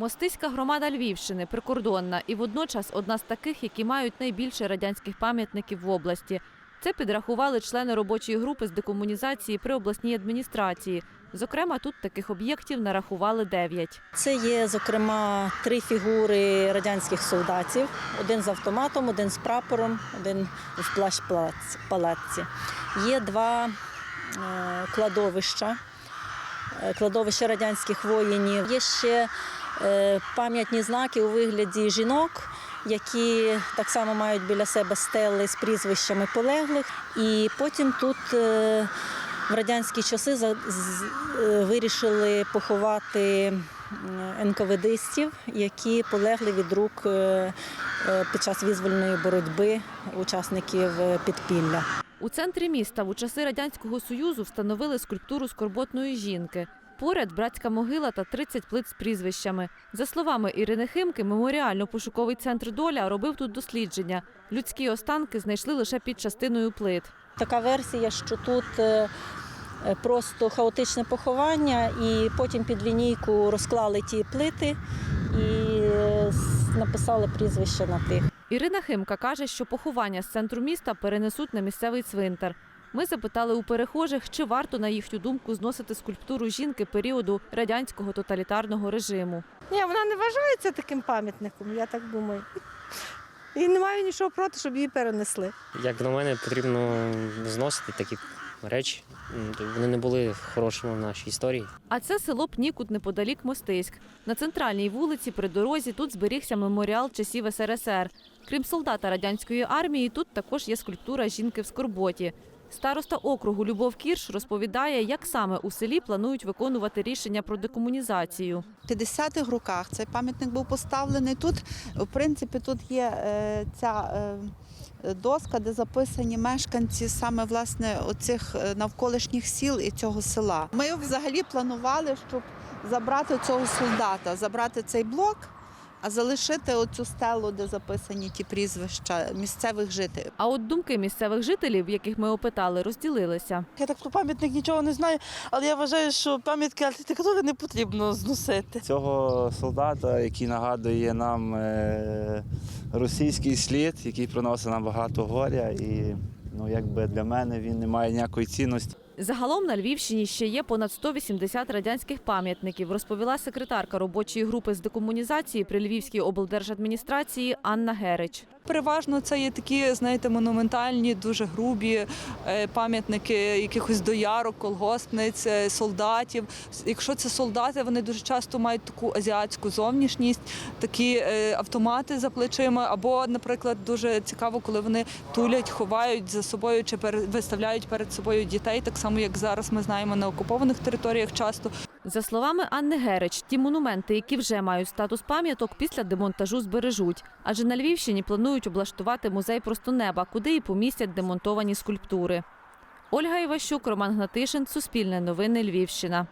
Мостиська громада Львівщини прикордонна і водночас одна з таких, які мають найбільше радянських пам'ятників в області. Це підрахували члени робочої групи з декомунізації при обласній адміністрації. Зокрема, тут таких об'єктів нарахували дев'ять. Це є, зокрема, три фігури радянських солдатів: один з автоматом, один з прапором, один в плащ-палатці. Є два е, кладовища, е, кладовища радянських воїнів. Є ще пам'ятні знаки у вигляді жінок, які так само мають біля себе стели з прізвищами полеглих. І потім тут. е, в радянські часи е, вирішили поховати НКВДистів, які полегли від рук е, е, під час визвольної боротьби учасників е, підпілля. У центрі міста у часи радянського союзу встановили скульптуру скорботної жінки. Поряд братська могила та 30 плит з прізвищами. За словами Ірини Химки, меморіально-пошуковий центр доля робив тут дослідження. Людські останки знайшли лише під частиною плит. Така версія, що тут е, е, просто хаотичне поховання, і потім під лінійку розклали ті плити і е, написали прізвища на тих. Ірина Химка каже, що поховання з центру міста перенесуть на місцевий цвинтар. Ми запитали у перехожих, чи варто, на їхню думку, зносити скульптуру жінки періоду радянського тоталітарного режиму. Ні, вона не вважається таким пам'ятником, я так думаю. І не маю нічого проти, щоб її перенесли. Як на мене, потрібно зносити такі речі. Вони не були хорошими в нашій історії. А це село Пнікут неподалік Мостиськ. На центральній вулиці при дорозі тут зберігся меморіал часів СРСР. Крім солдата радянської армії, тут також є скульптура жінки в скорботі. Староста округу Любов Кірш розповідає, як саме у селі планують виконувати рішення про декомунізацію. В 50-х роках цей пам'ятник був поставлений. Тут, в принципі, тут є е, ця е, доска, де записані мешканці саме власне оцих е, навколишніх сіл і цього села. Ми взагалі планували, щоб забрати цього солдата, забрати цей блок. А залишити оцю стелу, де записані ті прізвища місцевих жителів. А от думки місцевих жителів, яких ми опитали, розділилися. Я так про пам'ятник нічого не знаю, але я вважаю, що пам'ятки архітектури не потрібно зносити. Цього солдата, який нагадує нам е, російський слід, який приносить нам багато горя, і ну, якби для мене він не має ніякої цінності. Загалом на Львівщині ще є понад 180 радянських пам'ятників, розповіла секретарка робочої групи з декомунізації при Львівській облдержадміністрації Анна Герич. Переважно це є такі, знаєте, монументальні, дуже грубі е, пам'ятники якихось доярок, колгоспниць, е, солдатів. Якщо це солдати, вони дуже часто мають таку азіатську зовнішність, такі е, автомати за плечима. Або, наприклад, дуже цікаво, коли вони тулять, ховають за собою чи виставляють перед собою дітей, так само як зараз ми знаємо на окупованих територіях часто. За словами Анни Герич, ті монументи, які вже мають статус пам'яток, після демонтажу збережуть. Адже на Львівщині планують облаштувати музей просто неба, куди і помістять демонтовані скульптури. Ольга Іващук, Роман Гнатишин, Суспільне новини, Львівщина.